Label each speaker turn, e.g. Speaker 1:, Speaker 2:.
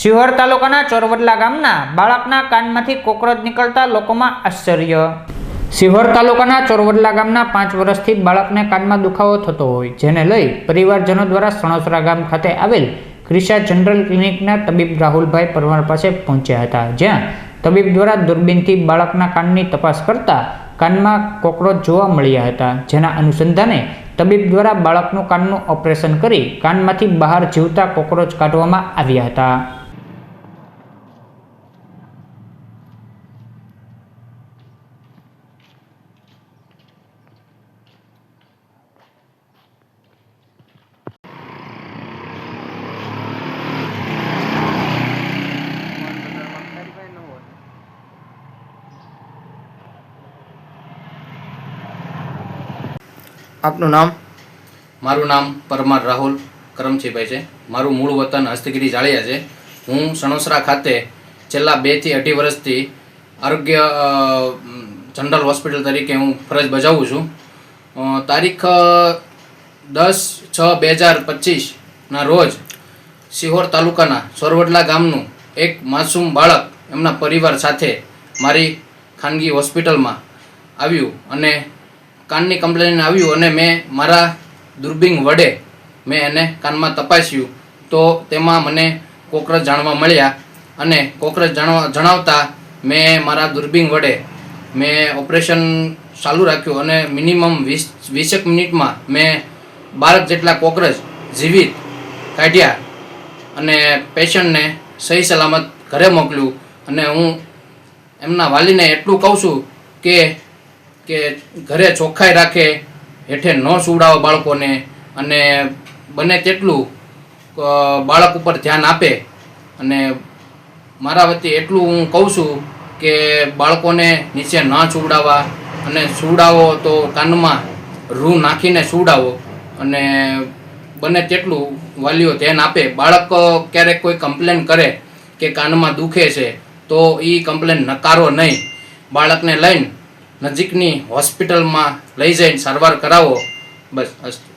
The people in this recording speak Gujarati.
Speaker 1: શિહોર તાલુકાના ચોરવડલા ગામના બાળકના કાનમાંથી કોકરોચ નીકળતા લોકોમાં આશ્ચર્ય. શિહોર તાલુકાના ચોરવડલા ગામના પાંચ વર્ષથી બાળકને કાનમાં દુખાવો થતો હોય, જેને લઈ પરિવારજનો દ્વારા સણોસરા ગામ ખાતે આવેલ ક્રિશા જનરલ ક્લિનિકના તબીબ રાહુલભાઈ પરમાર પાસે પહોંચ્યા હતા, જ્યાં તબીબ દ્વારા દૂરબીનથી બાળકના કાનની તપાસ કરતા કાનમાં કોકરોચ જોવા મળ્યા હતા, જેના અનુસંધાને તબીબ દ્વારા બાળકનું કાનનું ઓપરેશન કરી કાનમાંથી બહાર જીવતા કોકરોચ કાઢવામાં આવ્યા હતા.
Speaker 2: આપનું નામ?
Speaker 3: મારું નામ પરમાર રાહુલ કરમજીભાઈ છે. મારું મૂળ વતન હસ્તગીરી જાળિયા છે. હું સણોસરા ખાતે છેલ્લા બેથી અઢી વર્ષથી આરોગ્ય જનરલ હોસ્પિટલ તરીકે હું ફરજ બજાવું છું. તારીખ દસ છ બે હજાર પચીસના રોજ સિહોર તાલુકાના સોરવડલા ગામનું એક માસૂમ બાળક એમના પરિવાર સાથે મારી ખાનગી હોસ્પિટલમાં આવ્યું અને કાનની કમ્પ્લેન આવ્યું અને મેં મારા દૂરબીન વડે મેં એને કાનમાં તપાસ્યું. તો તેમાં મને કોકરચ જાણવા મળ્યા અને કોકરચ જાણવા જણાવતા મેં મારા દૂરબીન વડે મેં ઓપરેશન ચાલુ રાખ્યું અને મિનિમમ વીસ વીસેક મિનિટમાં મેં બાર જેટલા કોકરચ જીવિત કાઢ્યા અને પેશન્ટને સહી સલામત ઘરે મોકલ્યું. અને હું એમના વાલીને એટલું કહું છું કે કે ઘરે ચોખ્ખાઈ રાખે, હેઠે ન સુવડાવો બાળકોને અને બને તેટલું બાળક ઉપર ધ્યાન આપે. અને મારા વતી એટલું હું કહું છું કે બાળકોને નીચે ન સુવડાવવા અને સુવડાવો તો કાનમાં રૂ નાખીને સુવડાવો અને બને તેટલું વાલીઓ ધ્યાન આપે. બાળક ક્યારેક કોઈ કમ્પ્લેન કરે કે કાનમાં દુખે છે, તો એ કમ્પ્લેન નકારો નહીં. બાળકને લઈને નજીકની હોસ્પિટલમાં લઈ જઈને સારવાર કરાવો. બસ અસ્તુ